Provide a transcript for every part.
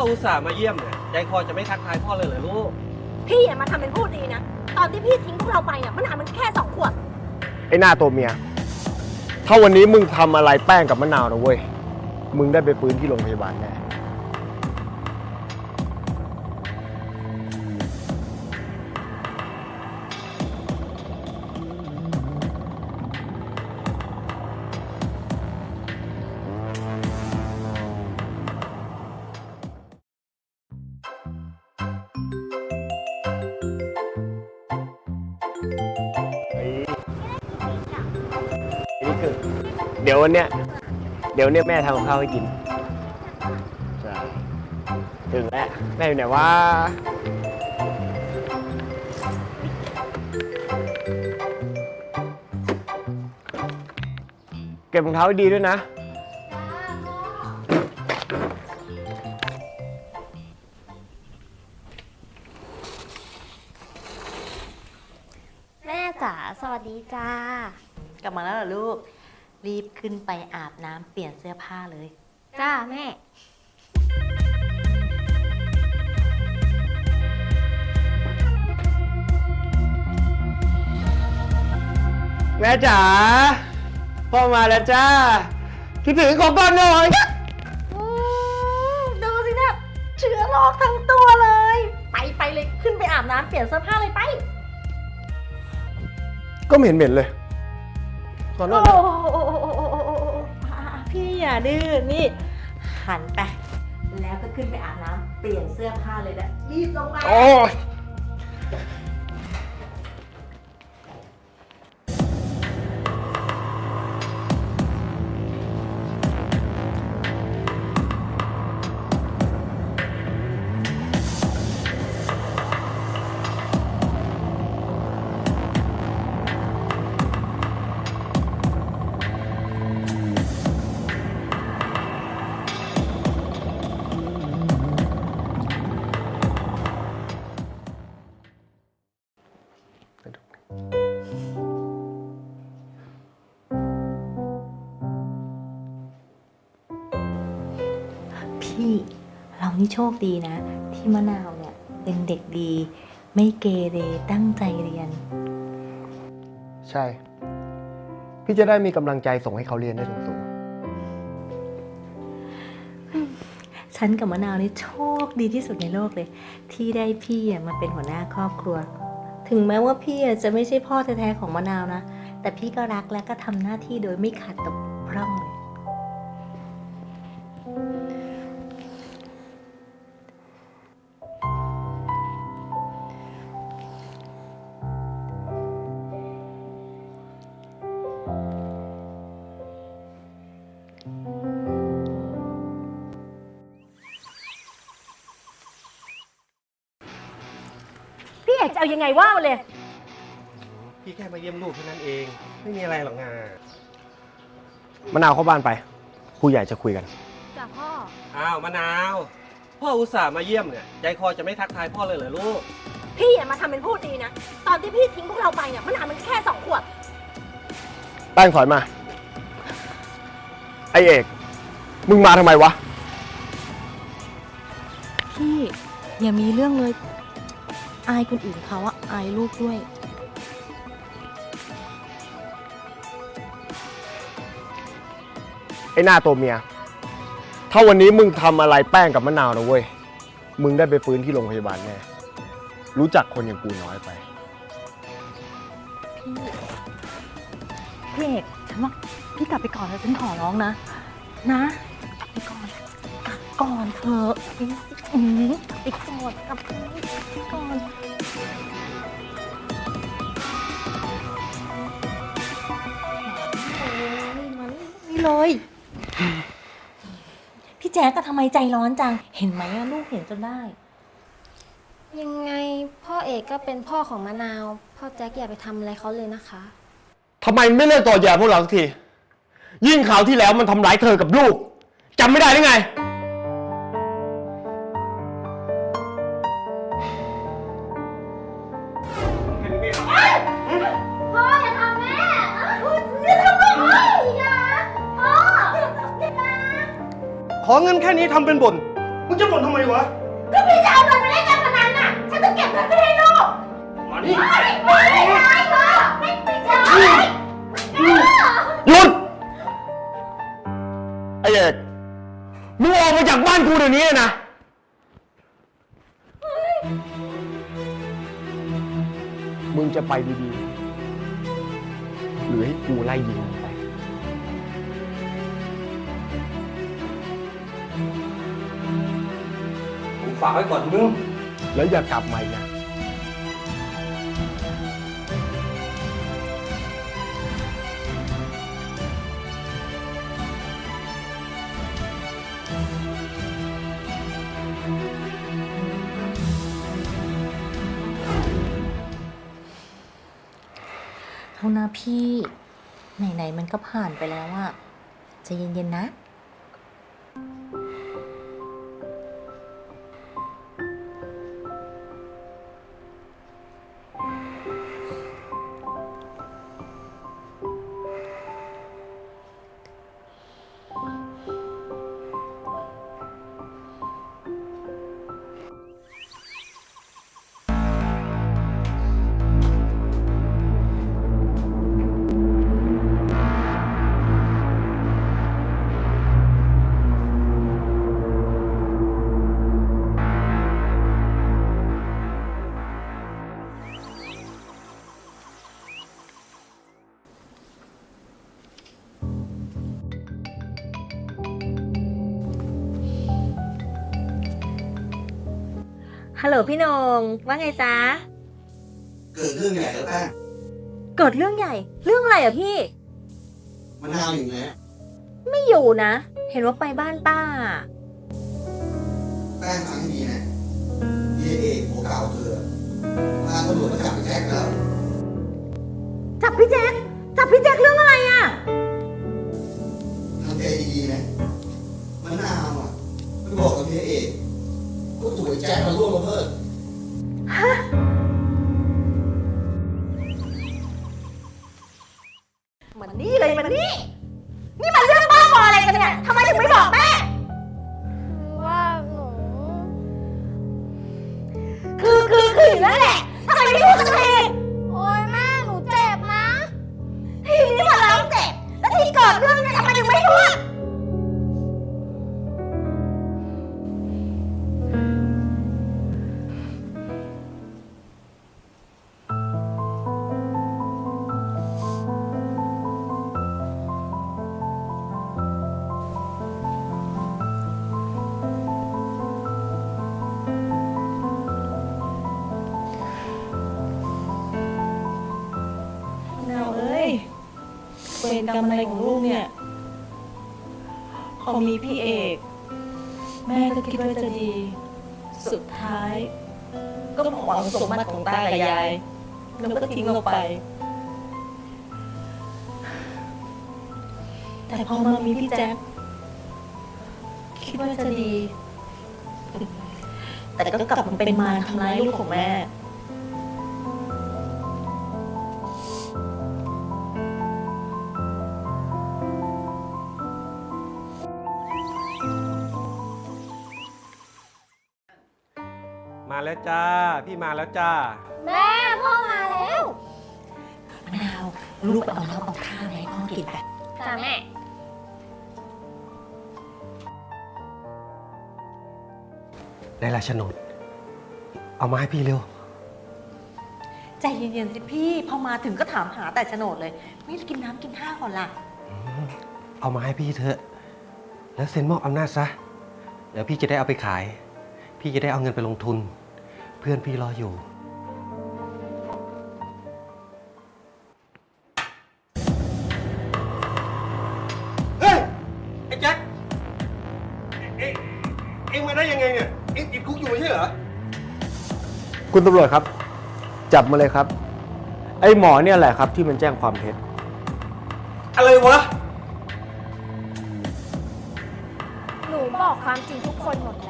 ออุตส่าห์มาเยี่ยมเนี่ยใจคอจะไม่ทักทายพ่อเลยเหรอลูก พี่อย่ามาทำเป็นพูดดีนะ ตอนที่พี่ทิ้งพวกเราไปเนี่ยมันหามันแค่สองขวด ไอ้หน้าตัวเมีย ถ้าวันนี้มึงทำอะไรแป้งกับมะนาวนะเว้ย มึงได้ไปฟื้นที่โรงพยาบาลแน่ ดี๋ยววันเนี้ยเดี๋ยวเนี่ยแม่ทำกับข้าวให้กินใช่ถึงแล้วแม่อยู่ไหนวะเก็บรองเท้าให้ดีด้วยนะ แม่จ๋าสวัสดีจ้า กลับมาแล้วเหรอลูก รีบขึ้นไปอาบน้ำเปลี่ยนเสื้อผ้าเลย จ้าแม่ แม่จ๋าพ่อมาแล้วจ้าคิดถึงของก่อนหน่อยอืมดูสินะเชื้อโรคทั้งตัวเลย ไปไปเลยขึ้นไปอาบน้ำเปลี่ยนเสื้อผ้าเลยไป ก็ไม่เห็นเหม็นเลย ขอโทโอ้ษโหอะพี่อย่าดื้อ นี่ หันไป แล้วก็ขึ้นไปอาบน้ำเปลี่ยนเสื้อผ้าเลยนะรีบลงมา โอ้ย โชคดีนะ ที่มะนาวเนี่ยเป็นเด็กดี ไม่เกเรตั้งใจเรียน ใช่ พี่จะได้มีกำลังใจส่งให้เขาเรียนได้สูงฉันกับมะนาวนี่โชคดีที่สุดในโลกเลย ที่ได้พี่อะมาเป็นหัวหน้าครอบครัว ถึงแม้ว่าพี่อะจะไม่ใช่พ่อแท้ๆของมะนาวนะ แต่พี่ก็รักและก็ทำหน้าที่โดยไม่ขาดตกพร่องเลย พี่เอกจะเอายังไงว่ามาเลย พี่แค่มาเยี่ยมลูกแค่นั้นเอง ไม่มีอะไรหรอกงาๆมะนาวเข้าบ้านไป ผู้ใหญ่จะคุยกัน จ้าพ่อ อ้าวมะนาว พ่ออุตส่าห์มาเยี่ยมเนี่ยใจคอจะไม่ทักทายพ่อเลยเหรอลูก พี่อย่ามาทำเป็นพูดดีนะ ตอนที่พี่ทิ้งพวกเราไปเนี่ยมันหามันแค่สองขวดแป้งถอยมา ไอเอก มึงมาทำไมวะ พี่ อย่ามีเรื่องเลย อายคนอื่นเขาอะอายลูกด้วย ไอ้หน้าตัวเมีย ถ้าวันนี้มึงทำอะไรแป้งกับมะนาวนะเว้ย มึงได้ไปฟื้นที่โรงพยาบาลแน่ รู้จักคนอย่างกูน้อยไป พี่เอกฉันว่าพี่กลับไปก่อนแล้วฉันขอร้องนะ นะ กลับไปก่อนกลับก่อนเถอะ อืมกลับไปก่อนกลับไปก่อนนี่เลย พี่แจ๊กก็ทำไมใจร้อนจัง เห็นไหมอะลูกเห็นจนได้ ยังไงพ่อเอกก็เป็นพ่อของมะนาว พ่อแจ็คอย่าไปทำอะไรเขาเลยนะคะ ทำไมไม่เลิกต่อแย่พวกเราสักที ยิ่งข่าวที่แล้วมันทำร้ายเธอกับลูกจำไม่ได้หรือไง เงินแค่นี้ทำเป็นบ่น มึงจะก่อนทำไมวะ ก็พี่จะเอาเงินไปเล่นการพนันน่ะ ฉันต้องเก็บเงินไปให้ลูก มานี่ไม่ไม่ได้พ่อไม่ไม่ใช่หยุด ไอ้เอกมึงออกมาจากบ้านกูเดี๋ยวนี้เลยนะ มึงจะไปดีๆ หรือให้กูไล่ยิง ฝากไว้ก่อนมึง แล้วอย่ากลับมาอีกนะ เอานะพี่ ไหน ๆ มันก็ผ่านไปแล้วอะใจะเย็น ๆ นะ ฮัลโหลพี่นงว่าไงจ๊ะ เกิดเรื่องใหญ่แล้วแป้งเกิดเรื่องใหญ่ เรื่องอะไรอะพี่ มะนาวอย่างเงี้ยไม่อยู่นะ เห็นว่าไปบ้านป้า แป้งฟังให้ดีนะเยเอกหัวเก่าเธอพาตำรวจมาจับไอ้แจ็คแล้ว จับพี่แจ๊คจับพี่แจ๊คเรื่องอะไรอะ แจ็คมาร่วมมาเพิ่มมันนี่เลยมันนี่ นี่มันเรื่องบ้าบออะไรกันเนี่ยทำไมถึงไม่บอกแม่คือว่าหนู คือคือคืออยู่นั่นแหละทำไมไม่พูดสักที รกรรมอะไรของลูกเนี่ยพอมีพี่เอก แม่ก็คิดว่าจะดี สุดท้าย ก็หวังสมบัติของตากับยาย แล้วก็ทิ้งเราไป แต่พอมามีพี่แจ๊คคิดว่าจะดี แต่ก็กลับมาเป็นมารทำร้ายลูกของแม่ แล้วจ้า พี่มาแล้วจ้า แม่พ่อมาแล้วมะนาวลูกไปเอาน้ำเอาข้าวมาให้พ่อกินไปจ้าแม่ได้ละโฉนดเอามาให้พี่เร็ว ใจเย็นๆสิพี่พอมาถึงก็ถามหาแต่โฉนดเลย ไม่กินน้ำกินข้าวก่อนล่ะ เอามาให้พี่เถอะ แล้วเซ็นมอบอำนาจซะ เดี๋ยวพี่จะได้เอาไปขาย พี่จะได้เอาเงินไปลงทุน เพื่อนพี่รออยู่ เฮ้ย ไอ้แจ็คเอ๊ะเอ็งมาได้ยังไงเนี่ย เอ็งติดคุกอยู่ไม่ใช่เหรอ คุณตำรวจครับ จับมาเลยครับ ไอ้หมอเนี่ยแหละครับที่มันแจ้งความเท็จ อะไรวะ หนูบอกความจริงทุกคนหมดแล้ว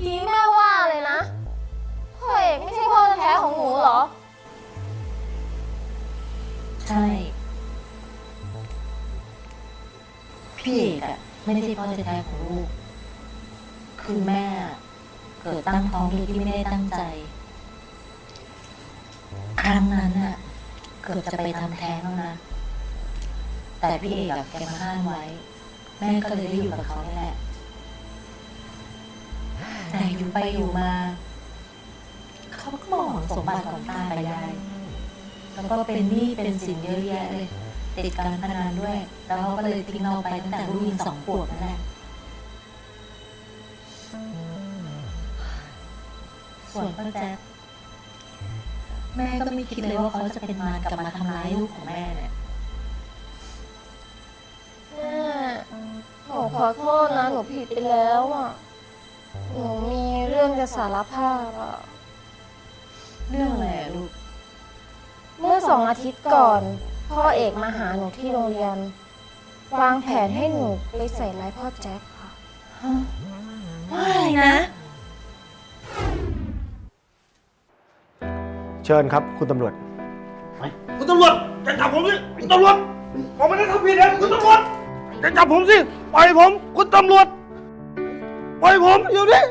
กี้แม่ว่าเลยนะพ่อเอกไม่ใช่พ่อแท้ของหนูเหรอ ใช่ พี่เอกอะไม่ใช่พ่อแท้ๆของลูก คือแม่เกิดตั้งท้องโดยที่ไม่ได้ตั้งใจ ครั้งนั้นน่ะเกือบจะไปทำแท้งแล้วนะ แต่พี่เอกอะแกมาห้ามไว้ แม่ก็เลยได้อยู่กับเขานี่แหละ แต่อยู่ไปอยู่มา เขาก็มองสมบัติของตากับยาย แล้วก็เป็นหนี้เป็นสินเยอะแยะเลยติดการพนันด้วย แล้วเขาก็เลยทิ้งเราไปตั้งแต่ลูกยังสองขวบนั่นแหละส่วนพ่อแจ๊คแม่ก็ไม่คิดเลยว่าเขาจะเป็นมารกลับมาทำร้ายลูกของแม่เนี่ยแม่หนูขอโทษนะ หนูผิดไปแล้วอะ หนูมีเรื่องจะสารภาพอะเรื่องอะไรอะลูก เมื่อสองอาทิตย์ก่อน พ่อเอกมาหาหนูที่โรงเรียน วางแผนให้หนูไปใส่ร้ายพ่อแจ็คค่ะ ว่าอะไรนะ เชิญครับ คุณตำรวจ คุณตำรวจจะจับผมสิคุณตำรวจผมไม่ได้ทำผิดนะคุณตำรวจจะจับผมสิปล่อยผม คุณตำรวจ ปล่อยผมอยู่นี่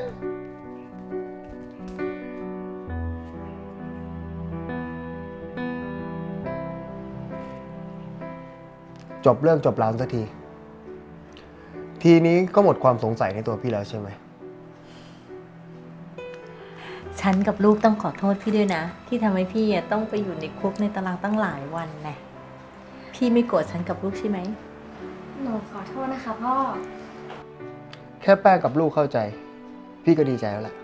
จบเรื่องจบราวสักที ทีนี้ก็หมดความสงสัยในตัวพี่แล้วใช่ไหม ฉันกับลูกต้องขอโทษพี่ด้วยนะ ที่ทำให้พี่อะต้องไปอยู่ในคุกในตารางตั้งหลายวันแน่พี่ไม่โกรธฉันกับลูกใช่ไหม หนูขอโทษนะคะพ่อ แค่แป้งกับลูกเข้าใจ พี่ก็ดีใจแล้วแหละ